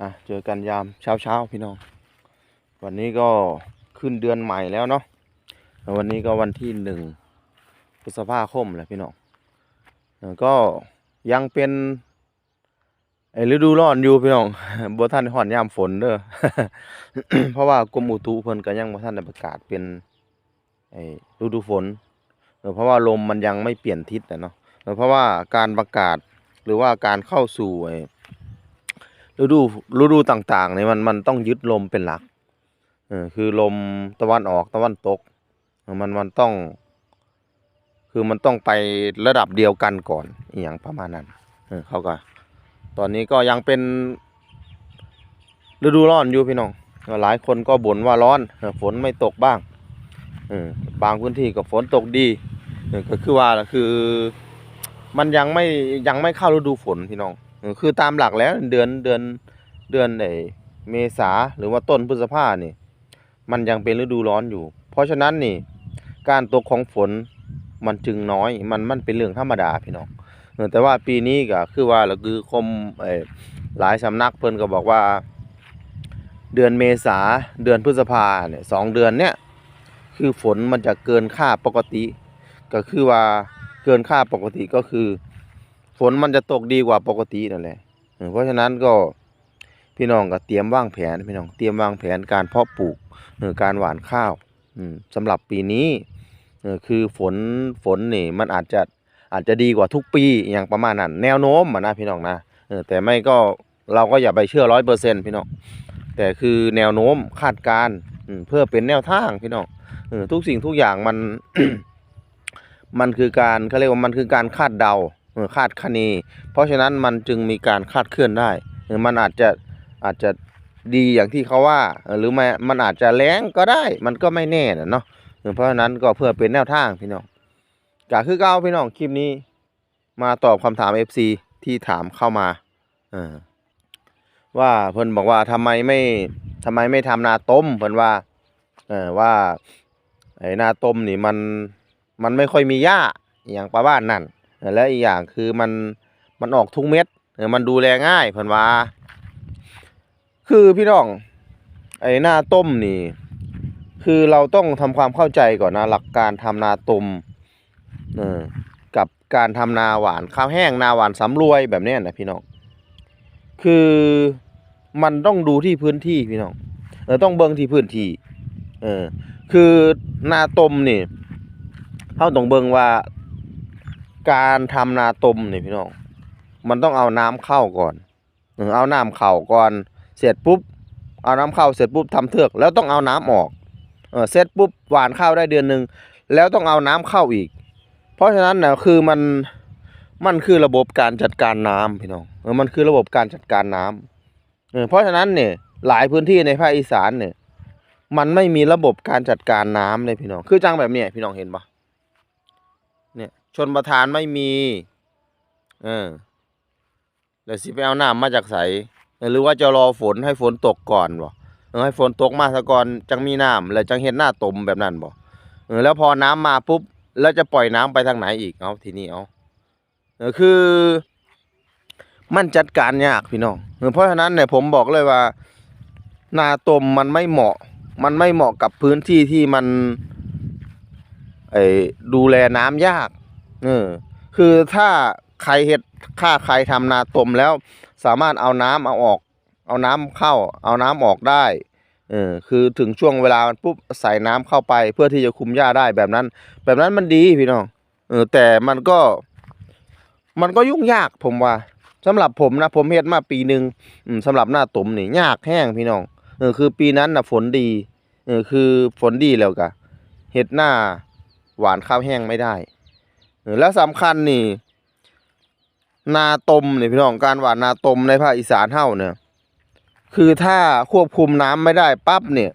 อะเจอกันยามเช้าเช้าๆพี่น้อง วันนี้ก็ขึ้นเดือนใหม่แล้วเนาะแล้ววันนี้ก็วันที่หนึ่งพฤษภาคมแหละพี่น้องก็ยังเป็นไอ้ฤดูร้อนอยู่พี่น้องบ่ทันฮ้อนยามฝนเด้อ เพราะว่ากรมอุตุเพิ่นก็ยังบ่ทันได้ประกาศเป็นไอ้ฤดูฝนเออเพราะว่าลมมันยังไม่เปลี่ยนทิศอะเนาะเออเพราะว่าการประกาศหรือว่าการเข้าสู่ไอ้ ฤดูฤดูต่างๆเนี่ยมันมันต้องยึดลมเป็นหลักเออคือลมตะวันออกตะวันตก มันมันต้อง คือมันต้องไประดับเดียวกันก่อนอย่างประมาณนั้นเออเขาก็ ตอนนี้ก็ยังเป็น ฤดูร้อนอยู่พี่น้องหลายคนก็บ่นว่าร้อนฝนไม่ตกบ้างเออบางพื้นที่ก็ฝนตกดีก็คือว่าคือ มันยังไม่ยังไม่เข้าฤดูฝนพี่น้อง คือตามหลักแล้วเดือนเดือนเดือนไอเมษาหรือว่าต้นพฤษภาเนี่ยมันยังเป็นฤดูร้อนอยู่ เพราะฉะนั้นนี่ การตกของฝนมันจึงน้อย มันมันเป็นเรื่องธรรมดาพี่น้องแต่ว่าปีนี้ก็คือว่าเราคือคมอหลายสำนักเพิ่นก็บอกว่า เดือนเมษาเดือนพฤษภาเนี่ยสองเดือนเนี่ยคือฝนมันจะเกินค่าปกติ ก็คือว่าเกินค่าปกติก็คือ ฝนมันจะตกดีกว่าปกตินั่นแหละเพราะฉะนั้นก็พี่น้องก็เตรียมวางแผนพี่น้องเตรียมวางแผนการเพาะปลูกเออการหว่านข้าวสำหรับปีนี้คือฝนฝนนี่มันอาจจะอาจจะดีกว่าทุกปีอย่างประมาณนั้นแนวโน้มนะพี่น้องนะแต่ไม่ก็เราก็อย่าไปเชื่อร้อยเปอร์เซ็นต์พี่น้องแต่คือแนวโน้มคาดการณ์เพื่อเป็นแนวทางพี่น้องทุกสิ่งทุกอย่างมันมันคือการเขาเรียกว่ามันคือการคาดเดา คาดคะเน เพราะฉะนั้นมันจึงมีการคาดเคลื่อนได้มันอาจจะอาจจะดีอย่างที่เขาว่า หรือไม่มันอาจจะแรงก็ได้ มันก็ไม่แน่นะเนาะเพราะฉะนั้นก็เพื่อเป็นแนวทางพี่น้องกาคือเก้าพี่น้องคลิปนี้ มาตอบคำถาม FC ที่ถามเข้ามาอว่าเพิ่นบอกว่าทำไมไม่ทำไมไม่ทำนาต้มเพิ่นว่าเออว่าไอ้นาต้มนี่มันมันไม่ค่อยมีหญ้าอย่างประบ้านนั่น และอีกอย่างคือมันมันออกทุกเม็ดมันดูแลง่ายเพิ่นว่า คือพี่น้อง ไอ้หน้าต้มนี่ คือเราต้องทำความเข้าใจก่อนนะหลักการทำนาต้มเออกับการทำนาหวานข้าวแห้งนาหวานสำรวยแบบนี้นะพี่น้อง คือมันต้องดูที่พื้นที่พี่น้องเออต้องเบิ่งที่พื้นที่เออคือนาต้มนี่เขาต้องเบิ่งว่า การทำนาต้มนี่พี่น้อง มันต้องเอาน้ำเข้าก่อน เอาน้ำเข้าก่อน เสร็จปุ๊บ เอาน้ำเข้าเสร็จปุ๊บทำเทือก แล้วต้องเอาน้ำออก เออเสร็จปุ๊บหวานข้าวได้เดือนหนึ่งแล้วต้องเอาน้ำเข้าอีก เพราะฉะนั้นเนี่ยคือมัน มันคือระบบการจัดการน้ำพี่น้อง เออ มันคือระบบการจัดการน้ำเออ เพราะฉะนั้นเนี่ยหลายพื้นที่ในภาคอีสานเนี่ย มันไม่มีระบบการจัดการน้ำเลยพี่น้อง คือจังแบบเนี้ยพี่น้องเห็นปะ ชนประทานไม่มีเออแล้วสิไปเอาน้ำมาจากไสหรือว่าจะรอฝนให้ฝนตกก่อนบ่เออให้ฝนตกมาซะก่อนจังมีน้ำแล้วจังเห็นหน้าตมแบบนั้นบ่เออแล้วพอน้ำมาปุ๊บแล้วจะปล่อยน้ำไปทางไหนอีกเอาทีนี้เอาเออคือ มันจัดการยากพี่น้องเออเพราะฉะนั้นเนี่ยผมบอกเลยว่า นาตมมันไม่เหมาะ มันไม่เหมาะกับพื้นที่ที่มันไอ้ดูแลน้ำยาก เออ คือถ้าใครเฮ็ดค่าใครทำนาตมแล้ว สามารถเอาน้ำเอาออก เอาน้ำเข้า เอาน้ำออกได้เออคือถึงช่วงเวลามันปุ๊บใส่น้ำเข้าไป เพื่อที่จะคุมหญ้าได้แบบนั้น แบบนั้นมันดีพี่น้องเออแต่มันก็ มันก็ยุ่งยากผมว่าสำหรับผมนะผมเฮ็ดมาปีหนึ่งอืมสำหรับหน้าตมนี่ยากแห้งพี่น้องเออคือปีนั้นนะฝนดีเออคือฝนดีแล้วกะเฮ็ดหน้าหวานข้าวแห้งไม่ได้ แล้วสำคัญนี่ นาตมนี่พี่น้องการหวานนาตมในภาคอีสานเฮาเนี่ย คือถ้าควบคุมน้ำไม่ได้ปั๊บเนี่ย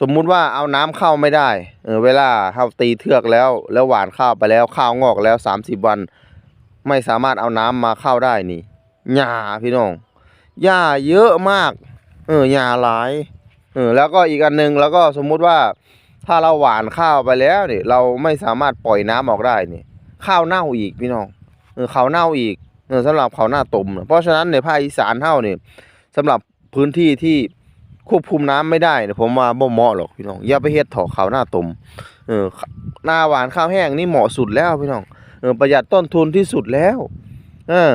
สมมุติว่าเอาน้ำเข้าไม่ได้เออเวลาเฮาตีเทือกแล้ว แล้วหวานข้าวไปแล้วข้าวงอกแล้วสามสิบวัน ไม่สามารถเอาน้ำมาเข้าได้นี่หญ้าพี่น้องหญ้าเยอะมาก เออหญ้าหลายเออแล้วก็อีกอันหนึงแล้วก็สมมุติว่า ถ้าเราหวานข้าวไปแล้วนี่เราไม่สามารถปล่อยน้ำออกได้นี่ข้าวเน่าอีกพี่น้องเออข้าวเน่าอีกเออสำหรับเขาวหน้าตมน่ะเพราะฉะนั้นในภาคอีสานเฮานี่สำหรับพื้นที่ที่ควบคุมน้ำไม่ได้เนี่ยผมว่าบ่เหมาะหรอกพี่น้องอย่าไปเฮ็ดถาะเขาวหน้าตมเออหน้าหวานข้าวแห้งนี่เหมาะสุดแล้วพี่น้องเออประหยัดต้นทุนที่สุดแล้วเออ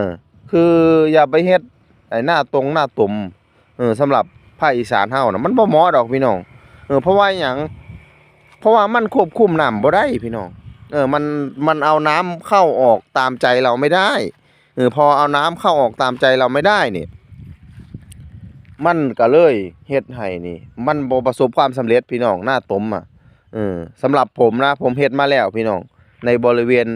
คืออย่าไปเฮ็ดไอ้หน้าตรงหน้าตมเออสำหรับภาคอีสานเฮานะมันบ่เหมาะดอกพี่น้องเออเพราะว่าหยัง ราะว่ามันควบคุมน้ำบ่ได้พี่น้องเออมันมันเอาน้ำเข้าออกตามใจเราไม่ได้เออพอเอาน้ำเข้าออกตามใจเราไม่ได้นี่มันก็เลยเฮ็ดให้นี่ มันบ่ประสบความสำเร็จพี่น้องหน้าตมอะเออสำหรับผมนะ ผมเฮ็ดมาแล้วพี่น้อง ในบริเวณ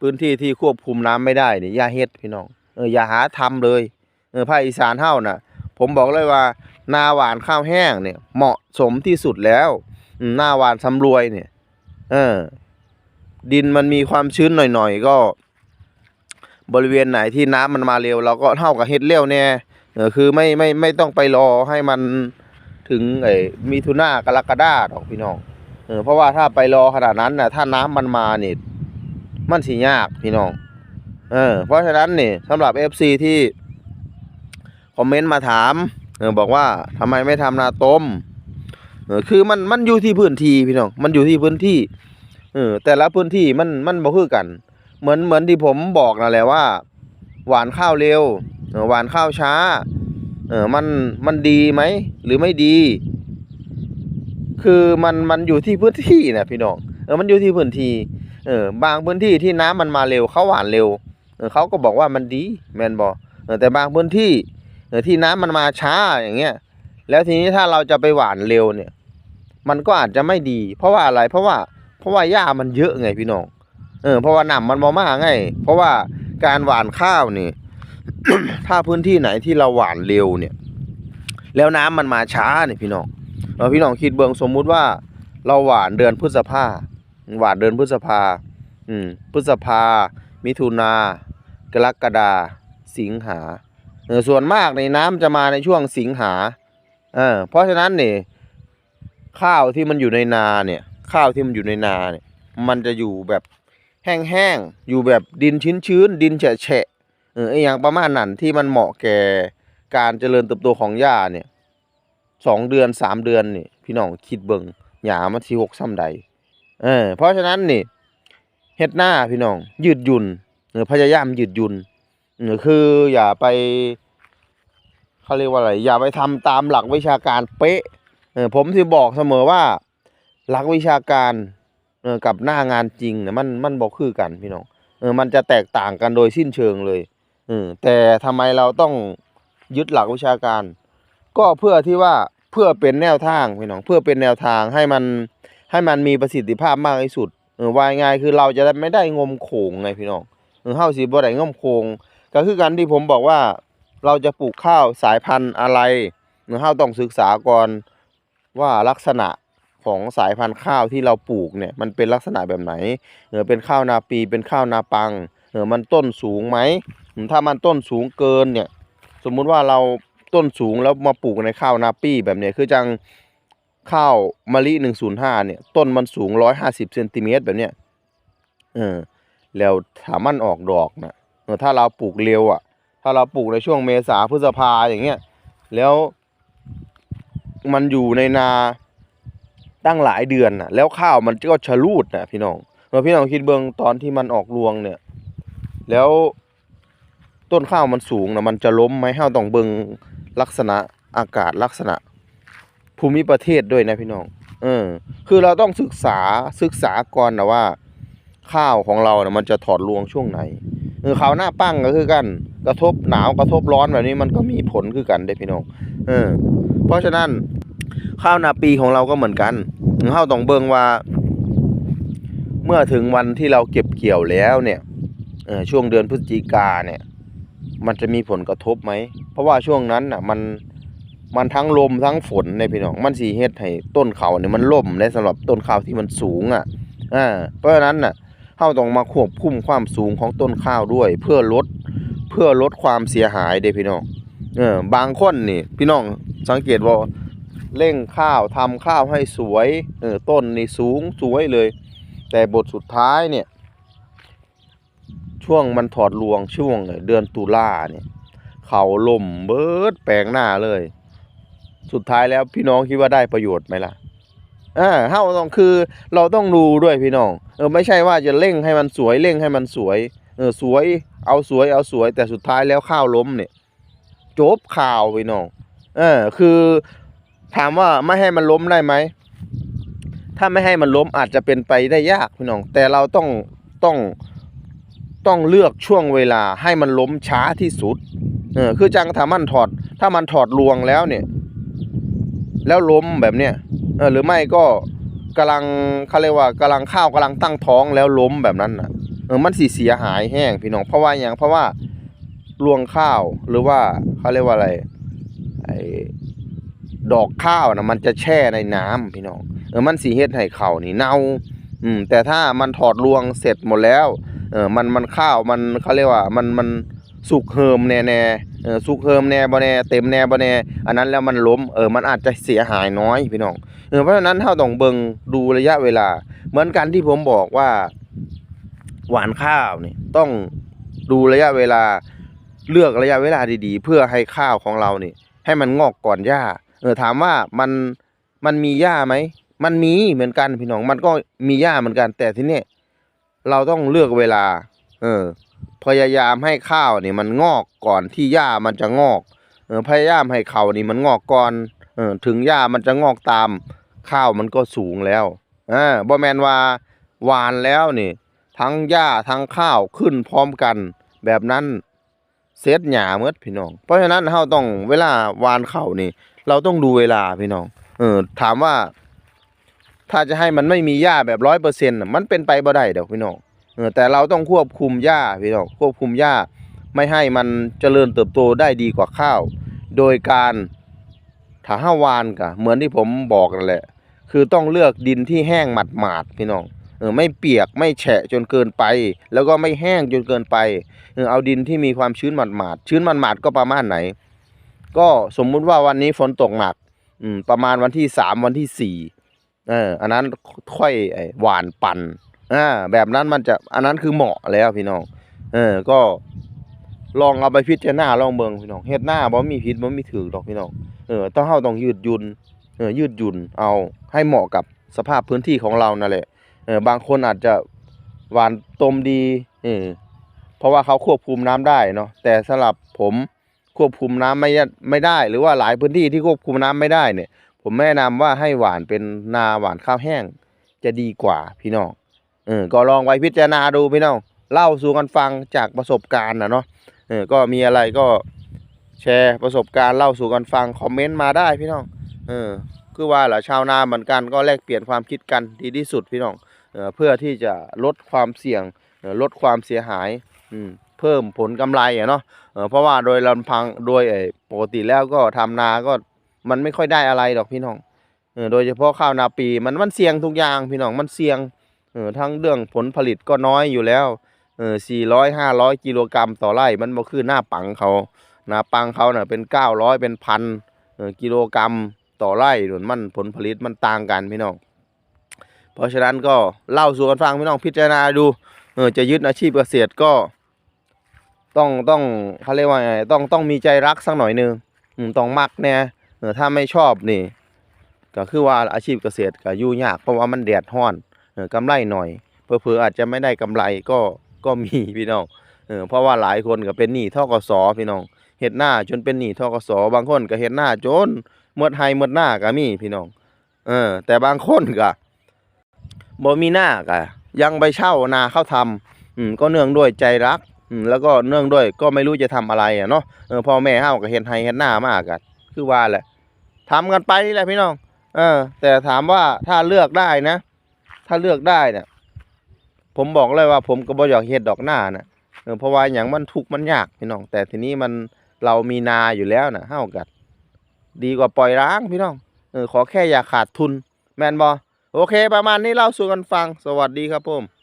พื้นที่ที่ควบคุมน้ำไม่ได้นี่อย่าเฮ็ดพี่น้องเอออย่าหาทำเลยเออภาคอีสานเฮาน่ะ ผมบอกเลยว่า นาหวานข้าวแห้งเนี่ยเหมาะสมที่สุดแล้ว หน้าหวานสำรวยเนี่ย เออ ดินมันมีความชื้นหน่อยๆก็ บริเวณไหนที่น้ำมันมาเร็ว เราก็เท่ากับเฮ็ดเร็วแน่เออคือไม่ไม่ไม่ต้องไปรอให้มันถึงไอ้มิถุนากรกฎาดอกพี่น้องเออเพราะว่าถ้าไปรอขนาดนั้นน่ะ ถ้าน้ำมันมานี่มันสิยากพี่น้อง เออ เพราะฉะนั้นเนี่ยสำหรับ FC ที่คอมเมนต์มาถาม เออบอกว่าทำไมไม่ทำนาต้ม เออคือมันมันอยู่ที่พื้นที่พี่น้องมันอยู่ที่พื้นที่เออแต่ละพื้นที่มันมันบ่คือกัน เหมือนเหมือนที่ผมบอกนั่นแหละว่า หวานข้าวเร็วหวานข้าวช้า เออมันมันดีไหมหรือไม่ดี คือมันมันอยู่ที่พื้นที่นะพี่น้องเออมันอยู่ที่พื้นที่เออบางพื้นที่ที่น้ำมันมาเร็วเขาหวานเร็วเออเขาก็บอกว่ามันดีแมนบ่เออแต่บางพื้นที่เออที่น้ำมันมาช้าอย่างเงี้ยแล้วทีนี้ถ้าเราจะไปหวานเร็วเนี่ย มันก็อาจจะไม่ดี เพราะว่าอะไรเพราะว่าเพราะว่าหญ้ามันเยอะไงพี่น้องเออเพราะว่าน้ำมันบ่มากไงเพราะว่าการหว่านข้าวนี่ ถ้าพื้นที่ไหนที่เราหว่านเร็วเนี่ย แล้วน้ำมันมาช้าเนี่ยพี่น้องเออพี่น้องคิดเบิ่งสมมุติว่า เราหว่านเดือนพฤษภาหว่านเดือนพฤษภา อืม พฤษภา มิถุนา กรกฎา สิงหาเออส่วนมากในน้ำจะมาในช่วงสิงหา เออ เพราะฉะนั้นเนี่ย ข้าวที่มันอยู่ในนาเนี่ย ข้าวที่มันอยู่ในนาเนี่ย มันจะอยู่แบบแห้งๆ อยู่แบบดินชื้นๆ ดินแฉะๆเออไออย่างประมาณนั้นที่มันเหมาะแก่การเจริญเติบโตของหญ้าเนี่ยสองเดือนสามเดือนนี่พี่น้องคิดเบิ่งหญ้ามันสิหกซ้ำใดเออเพราะฉะนั้นนี่เฮ็ดหน้าพี่น้อง ยืดยุนเออพยายามยืดยุนเออคืออย่าไปเขาเรียกว่าอะไรอย่าไปทำตามหลักวิชาการเป๊ะ ผมสิบอกเสมอว่าหลักวิชาการออกับหน้างานจริงเนี่ยมันมันบอกคือกันพี่น้องเออมันจะแตกต่างกันโดยสิ้นเชิงเลยเออแต่ทำไมเราต้องยึดหลักวิชาการ ก็เพื่อที่ว่าเพื่อเป็นแนวทางพี่น้องเพื่อเป็นแนวทางให้มันให้มันมีประสิทธิภาพมากที่สุดเออว่าง่ายคือเราจะได้ไม่ได้งมโขงไงพี่น้องเออเฮาสิบ่ได้งมโขงก็คือกันที่ผมบอกว่าเราจะปลูกข้าวสายพันธุ์อะไรเออเฮาต้องศึกษาก่อน ว่าลักษณะของสายพันธุ์ข้าวที่เราปลูกเนี่ยมันเป็นลักษณะแบบไหนเออเป็นข้าวนาปีเป็นข้าวนาปังเออมันต้นสูงไหมถ้ามันต้นสูงเกินเนี่ยสมมุติว่าเราต้นสูงแล้วมาปลูกในข้าวนาปีแบบเนี้ยคือจังข้าวมะลิ105เนี่ยต้นมันสูง150เซนติเมตรแบบเนี้ยเออแล้วถามันออกดอกนะเออถ้าเราปลูกเร็วอะ ถ้าเราปลูกในช่วงเมษาพฤษภาอย่างเงี้ยแล้ว มันอยู่ในนาตั้งหลายเดือนน่ะแล้วข้าวมันก็ชะลูดนะพี่น้องเออพี่น้องคิดเบิ่งตอนที่มันออกรวงเนี่ย แล้วต้นข้าวมันสูงนะมันจะล้มไหมเฮาต้องเบิ่งลักษณะอากาศลักษณะ ภูมิประเทศด้วยนะพี่น้อง เออ คือเราต้องศึกษาศึกษาก่อนนะว่า ข้าวของเรานะมันจะถอดรวงช่วงไหนเออข้าวหน้าปั้งก็คือกัน กระทบหนาวกระทบร้อนแบบนี้มันก็มีผลคือกันเด้พี่น้อง เออ เพราะฉะนั้นข้าวนาปีของเราก็เหมือนกันเฮาต้องเบิงว่า เมื่อถึงวันที่เราเก็บเกี่ยวแล้วเนี่ยช่วงเดือนพฤศจิกาเนี่ย มันจะมีผลกระทบไหม เพราะว่าช่วงนั้นน่ะมันมันทั้งลมทั้งฝนเนี่ยพี่น้องมันสิเฮ็ดให้ต้นเขาเนี่ยมันล่มในสำหรับต้นข้าวที่มันสูงอะอ่าเพราะฉะนั้นน่ะเฮาต้องมาควบคุมความสูงของต้นข้าวด้วย เพื่อลดเพื่อลดความเสียหายเด้พี่น้องเออบางคนนี่ พี่น้อง สังเกตว่าเร่งข้าวทำข้าวให้สวยเออต้นนี่สูงสวยเลย แต่บทสุดท้ายเนี่ย ช่วงมันถอดรวงช่วงเดือนตุลาเนี่ยเขาล่มเบิดแปลงหน้าเลย สุดท้ายแล้วพี่น้องคิดว่าได้ประโยชน์ไหมล่ะอ่าเฮ้าต้องคือเราต้องดูด้วยพี่น้อง เออไม่ใช่ว่าจะเร่งให้มันสวยเร่งให้มันสวย เออสวยเอาสวยเอาสวย แต่สุดท้ายแล้วข้าวล้มเนี่ย จบข่าวพี่น้อง เออคือถามว่าไม่ให้มันล้มได้ไหม ถ้าไม่ให้มันล้มอาจจะเป็นไปได้ยากพี่น้อง แต่เราต้องต้องต้องเลือกช่วงเวลาให้มันล้มช้าที่สุด เออ คือจังถ้ามันถอด ถ้ามันถอดรวงแล้วเนี่ย แล้วล้มแบบเนี้ย เออ หรือไม่ก็กำลังเขาเรียกว่ากำลังข้าวกำลังตั้งท้องแล้วล้มแบบนั้นน่ะ เออ มันสิเสียหายแห้งพี่น้อง เพราะว่าอย่างเพราะว่ารวงข้าวหรือว่าเขาเรียกว่าอะไร ดอกข้าวนะมันจะแช่ในน้ำพี่น้องเออมันสีเฮ็ดให้เขาวนี่เน่าอืมแต่ถ้ามันถอดรวงเสร็จหมดแล้วเออมันมันข้าวมันเขาเรียกว่ามันมันสุกเฮิมแน่แน่เออสุกเฮิมแน่บ่แน่เต็มแน่บ่แน่อันนั้นแล้วมันล้มเออมันอาจจะเสียหายน้อยพี่น้องเออเพราะฉะนั้นเราต้องเบิงดูระยะเวลา เหมือนกันที่ผมบอกว่า หวานข้าวนี่ต้องดูระยะเวลาเลือกระยะเวลาดีๆ เพื่อให้ข้าวของเรานี่ให้มันงอกก่อนหญ้า เออถามว่ามันมันมีหญ้าไหมมันมีเหมือนกันพี่น้องมันก็มีหญ้าเหมือนกัน แต่ทีนี้เราต้องเลือกเวลา เออ พยายามให้ข้าวนี่มันงอกก่อนที่หญ้ามันจะงอกเออพยายามให้เขานี่มันงอกก่อนเออถึงหญ้ามันจะงอกตาม ข้าวมันก็สูงแล้วอ่าบ่แมนว่าหวานแล้วนี่ ทั้งหญ้าทั้งข้าวขึ้นพร้อมกันแบบนั้น เซตหญ้าเมดพี่น้อง เพราะฉะนั้นเราต้องเวลาวานเข้านี่ เราต้องดูเวลาพี่น้อง เออ ถามว่า ถ้าจะให้มันไม่มีหญ้าแบบร้อยเปอร์เซ็นต์มันเป็นไปบ่ได้เดี๋ยวพี่น้อง เออ แต่เราต้องควบคุมหญ้าพี่น้อง ควบคุมหญ้าไม่ให้มันเจริญเติบโตได้ดีกว่าข้าว โดยการถ้าห้าวานกะเหมือนที่ผมบอกนั่นแหละ คือต้องเลือกดินที่แห้งหมาดๆพี่น้อง เออไม่เปียกไม่แฉะจนเกินไป แล้วก็ไม่แห้งจนเกินไปเออเอาดินที่มีความชื้นหมาดๆชื้นหมาดๆก็ประมาณไหน ก็สมมุติว่าวันนี้ฝนตกหนักอืมประมาณวันที่สามวันที่สี่เอออันนั้นค่อยหวานปั่นอ่าแบบนั้นมันจะอันนั้นคือเหมาะแล้วพี่น้องเออก็ลองเอาไปพิจารณาลองเบิ่งพี่น้องเฮ็ดหน้าบ่มีผิดบ่มีถูกดอกพี่น้องเออต้องเฮาต้องยืดยุ่นเออยืดยุ่นเอาให้เหมาะกับสภาพพื้นที่ของเรานั่นแหละ เออบางคนอาจจะหวานตมดีเออเพราะว่าเขาควบคุมน้ำได้เนาะแต่สำหรับผมควบคุมน้ำไม่ได้ไม่ได้ หรือว่าหลายพื้นที่ที่ควบคุมน้ำไม่ได้เนี่ย ผมแนะนำว่าให้หวานเป็นนาหวานข้าวแห้ง จะดีกว่าพี่น้องเออก็ลองไว้พิจารณาดูพี่น้องเล่าสู่กันฟังจากประสบการณ์นะเนาะเออก็มีอะไรก็แชร์ประสบการณ์เล่าสู่กันฟังคอมเมนต์มาได้พี่น้องเออคือว่าแหละชาวนาเหมือนกันก็แลกเปลี่ยนความคิดกันดีที่สุดพี่น้อง เพื่อที่จะลดความเสี่ยงลดความเสียหายเพิ่มผลกำไรอะเนาะเพราะว่าโดยลำพังโดยปกติแล้วก็ทำนาก็มันไม่ค่อยได้อะไรดอกพี่น้องโดยเฉพาะข้าวนาปีมันมันเสี่ยงทุกอย่างพี่น้องมันเสี่ยงทั้งเรื่องผลผลิตก็น้อยอยู่แล้วสี่ร้อยห้าร้อยกิโลกรัมต่อไร่มันบ่คือหน้าปังเขาหน้าปังเขาเน่ะเป็นเก้าร้อยเป็นพันกิโลกรัมต่อไร่ส่วนมันผลผลิตมันต่างกันพี่น้อง เพราะฉะนั้นก็เล่าสู่กันฟังพี่น้องพิจารณาดูเออจะยึดอาชีพเกษตรก็ ต้องต้องเขาเรียกว่าไงต้องต้องมีใจรักสักหน่อยหนึงต้องมักแน่เออถ้าไม่ชอบนี่ ก็คือว่าอาชีพเกษตรก็ยู่ยาก เพราะว่ามันแดดร้อนเออกำไรหน่อยเผลอๆอาจจะไม่ได้กำไรก็ก็มีพี่น้องเออเพราะว่าหลายคนก็เป็นหนี้ทกสพี่น้องเฮ็ดหน้าจนเป็นหนี้ทกสบางคนก็เฮ็ดหน้าจนหมดไห้หมดหน้าก็มีพี่น้องเออแต่บางคนก็ บ่มีหน้าก็ยังไปเช่านาเข้าทำอืมก็เนื่องด้วยใจรักอืมแล้วก็เนื่องด้วยก็ไม่รู้จะทำอะไรอะเนาะเออพ่อแม่เฮาก็เฮ็ดไห้เฮ็ดหน้ามากก็คือว่าแหละทำกันไปนี่แหละพี่น้อง เออ แต่ถามว่าถ้าเลือกได้นะ ถ้าเลือกได้เนี่ยผมบอกเลยว่าผมก็บ่อยากเฮ็ดดอกหน้านะเออเพราะว่าอย่างมันทุกข์มันยากพี่น้อง แต่ทีนี้มันเรามีนาอยู่แล้วนะเฮากัด ดีกว่าปล่อยร้างพี่น้องเออขอแค่อย่าขาดทุน แมนบ่ โอเค ประมาณนี้เล่าสู่กันฟัง สวัสดีครับผม